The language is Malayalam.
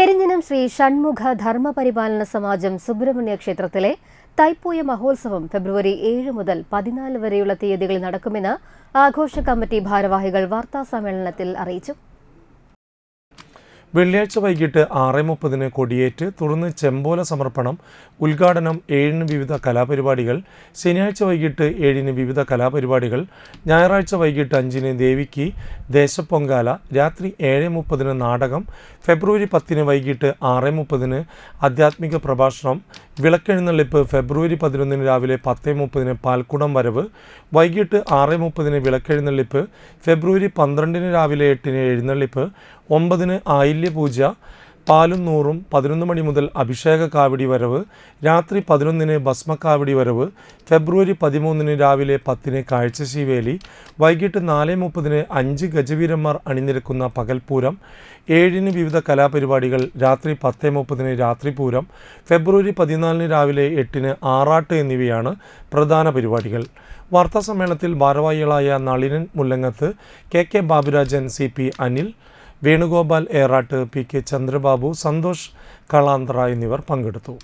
പെരിഞ്ഞനം ശ്രീ ഷൺമുഖ ധർമ്മപരിപാലന സമാജം സുബ്രഹ്മണ്യ ക്ഷേത്രത്തിലെ തൈപ്പൂയ മഹോത്സവം ഫെബ്രുവരി ഏഴ് മുതൽ പതിനാല് വരെയുള്ള തീയതികളിൽ നടക്കുമെന്ന് ആഘോഷ കമ്മിറ്റി ഭാരവാഹികൾ വാർത്താസമ്മേളനത്തിൽ അറിയിച്ചു. വെള്ളിയാഴ്ച വൈകിട്ട് ആറ് മുപ്പതിന് കൊടിയേറ്റ് തുടർന്ന് ചെമ്പോല സമർപ്പണം ഉദ്ഘാടനം ഏഴിന് വിവിധ കലാപരിപാടികൾ ശനിയാഴ്ച വൈകിട്ട് ഏഴിന് വിവിധ കലാപരിപാടികൾ ഞായറാഴ്ച വൈകിട്ട് അഞ്ചിന് ദേവിക്ക് ദേശപ്പൊങ്കാല രാത്രി ഏഴ് മുപ്പതിന് നാടകം ഫെബ്രുവരി പത്തിന് വൈകിട്ട് ആറ് മുപ്പതിന് ആധ്യാത്മിക പ്രഭാഷണം വിളക്കെഴുന്നള്ളിപ്പ് ഫെബ്രുവരി പതിനൊന്നിന് രാവിലെ പത്ത് മുപ്പതിന് പാൽക്കുടം വരവ് വൈകിട്ട് ആറ് മുപ്പതിന് വിളക്കെഴുന്നള്ളിപ്പ് ഫെബ്രുവരി പന്ത്രണ്ടിന് രാവിലെ എട്ടിന് എഴുന്നള്ളിപ്പ് ഒമ്പതിന് ആയില്യപൂജ പാലും നൂറും പതിനൊന്ന് മണി മുതൽ അഭിഷേക കാവടി വരവ് രാത്രി പതിനൊന്നിന് ഭസ്മക്കാവടി വരവ് ഫെബ്രുവരി പതിമൂന്നിന് രാവിലെ പത്തിന് കാഴ്ചശീവേലി വൈകിട്ട് നാല് മുപ്പതിന് അഞ്ച് ഗജവീരന്മാർ അണിനിരക്കുന്ന പകൽപൂരം ഏഴിന് വിവിധ കലാപരിപാടികൾ രാത്രി പത്ത് മുപ്പതിന് രാത്രിപൂരം ഫെബ്രുവരി പതിനാലിന് രാവിലെ എട്ടിന് ആറാട്ട് എന്നിവയാണ് പ്രധാന പരിപാടികൾ. വാർത്താസമ്മേളനത്തിൽ ഭാരവാഹികളായ Nalinan Mullangath K K Baburajan C P Anil Venugopal Eratt P K Chandrababu Santhosh Kalanthra എന്നിവർ പങ്കെടുത്തു.